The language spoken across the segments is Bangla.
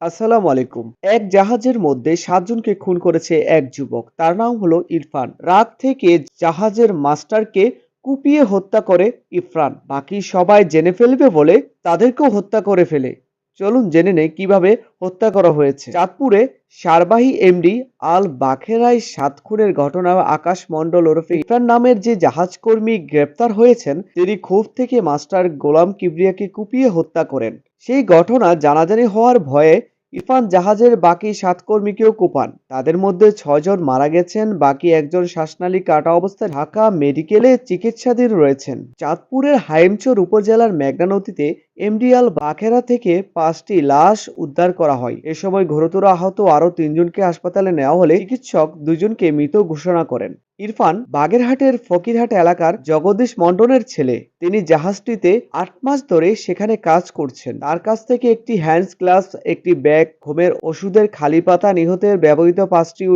আসসালামু আলাইকুম। এক জাহাজের মধ্যে সাতজনকে খুন করেছে এক যুবক। তার নাম হলো ইরফান। রাত থেকে জাহাজের মাস্টারকে কুপিয়ে হত্যা করে ইরফান। বাকি সবাই জেনে ফেলবে বলে তাদেরকেও হত্যা করে ফেলে। চলুন জেনে নেই কীভাবে হত্যা করা হয়েছে। চাঁদপুরে সারবাহী এমডি আল বাখেরাই সাত খুনের ঘটনা আকাশ মন্ডল ওরফে ইরফান নামের যে জাহাজকর্মী গ্রেপ্তার হয়েছেন, তিনি ক্ষোভ থেকে মাস্টার গোলাম কিবরিয়াকে কুপিয়ে হত্যা করেন। সেই ঘটনা জানাজানি হওয়ার ভয়ে ইরফান জাহাজের বাকি সাত কর্মীকেও কোপান। তাদের মধ্যে ছয়জন মারা গেছেন, বাকি একজন শ্বাসনালী কাটা অবস্থায় ঢাকা মেডিকেলে চিকিৎসাধীন রয়েছেন। চাঁদপুরের হাইমচর উপজেলার মেঘনা নদীতে এমডিএল বাখেরা থেকে পাঁচটি লাশ উদ্ধার করা হয়। এ সময় গুরুতর আহত আরও তিনজনকে হাসপাতালে নেওয়া হলে চিকিৎসক দুজনকে মৃত ঘোষণা করেন। ইরফান বাগেরহাটের ফকিরহাট এলাকার জগদীশ মন্ডনের ছেলে। তিনি জাহাজটিতে আট মাস ধরে সেখানে কাজ করছেন। তার কাছ থেকে একটি হ্যান্ডস গ্লাস, একটি ব্যাগ, ঘুমের ওষুধের খালি পাতা নিহতের ব্যবহৃত পাঁচটি ও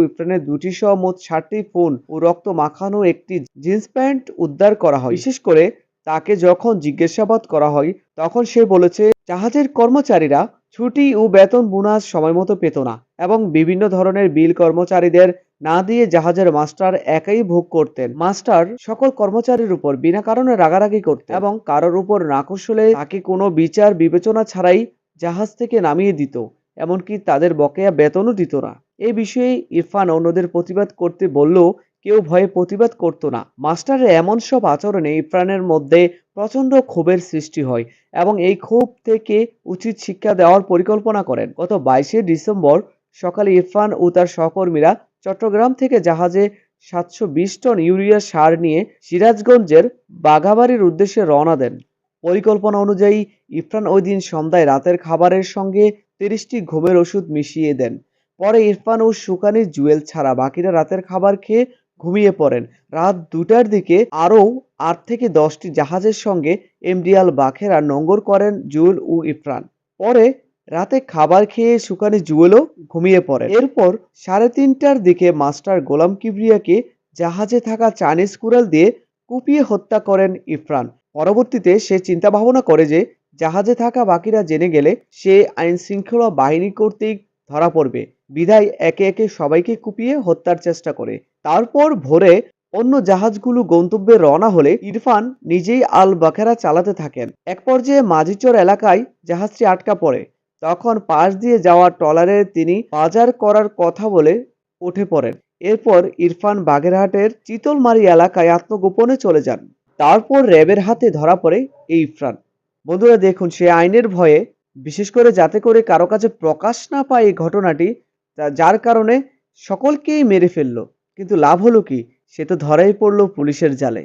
দুটি সহ মোট ষাটটি ফোন ও রক্ত মাখানো একটি জিন্স প্যান্ট উদ্ধার করা হয়। বিশেষ করে তাকে যখন জিজ্ঞাসাবাদ করা হয়, তখন সে বলেছে, জাহাজের কর্মচারীরা ছুটি ও বেতন বোনাস সময়মতো পেত না এবং বিভিন্ন ধরনের বিল কর্মচারীদের না দিয়ে জাহাজের মাস্টার একাই ভোগ করতেন। মাস্টার সকল কর্মচারীর উপর বিনা কারণে রাগারাগি করতেন এবং কারোর উপর নাকশ হলে তাকে কোনো বিচার বিবেচনা ছাড়াই জাহাজ থেকে নামিয়ে দিত, এমনকি তাদের বকেয়া বেতনও দিত না। এ বিষয়ে ইরফান অন্যদের প্রতিবাদ করতে বললেও কেউ ভয়ে প্রতিবাদ করতো না। মাস্টারের এমন সব আচরণে ইরফানের মধ্যে প্রচণ্ড ক্ষোভের সৃষ্টি হয় এবং এই ক্ষোভ থেকে উচিত শিক্ষা দেওয়ার পরিকল্পনা করেন। গত বাইশে ডিসেম্বর সকালে ইরফান ও তার সহকর্মীরা চট্টগ্রাম থেকে জাহাজে সাতশো বিশ টন ইউরিয়া সার নিয়ে সিরাজগঞ্জের বাঘাবাড়ির উদ্দেশ্যে রওনা দেন। পরিকল্পনা অনুযায়ী ইরফান ওই দিন সন্ধ্যায় রাতের খাবারের সঙ্গে তিরিশটি ঘুমের ওষুধ মিশিয়ে দেন। পরে ইরফান ও সুকানি জুয়েল ছাড়া বাকিরা রাতের খাবার খেয়ে ঘুমিয়ে পড়েন। রাত দুটার দিকে আরও আট থেকে দশটি জাহাজের সঙ্গে এমডিআল বাখেরা নোঙ্গর করেন জুয়েল ও ইরফান। পরে রাতে খাবার খেয়ে সুকানি জুয়েলও ঘুমিয়ে পড়ে এরপর সাড়ে তিনটার দিকে মাস্টার গোলাম কিবরিয়াকে জাহাজে থাকা চাইনিজ কুড়াল দিয়ে কুপিয়ে হত্যা করেন ইরফান পরবর্তীতে সে চিন্তা ভাবনা করে যে জাহাজে থাকা বাকিরা জেনে গেলে সে আইন শৃঙ্খলা বাহিনী কর্তৃক ধরা পড়বে। বিধায় একে একে সবাইকে কুপিয়ে হত্যার চেষ্টা করে। তারপর ভোরে অন্য জাহাজগুলো গন্তব্যে রওনা হলে ইরফান নিজেই আল বাখেরা চালাতে থাকেন। এক পর্যায়ে মাঝিচর এলাকায় জাহাজটি আটকা পড়ে। তখন পাশ দিয়ে যাওয়া ট্রলারে তিনি বাজার করার কথা বলে উঠে পড়েন। এরপর ইরফান বাগেরহাটের চিতলমারি এলাকায় আত্মগোপনে চলে যান। তারপর র্যাবের হাতে ধরা পড়ে এই ইরফান। বন্ধুরা, দেখুন, সে আইনের ভয়ে, বিশেষ করে যাতে করে কারও কাছে প্রকাশ না পায় এই ঘটনাটি যার কারণে সকলকেই মেরে ফেলল। কিন্তু লাভ হলো কি? সে তো ধরাই পড়ল পুলিশের জালে।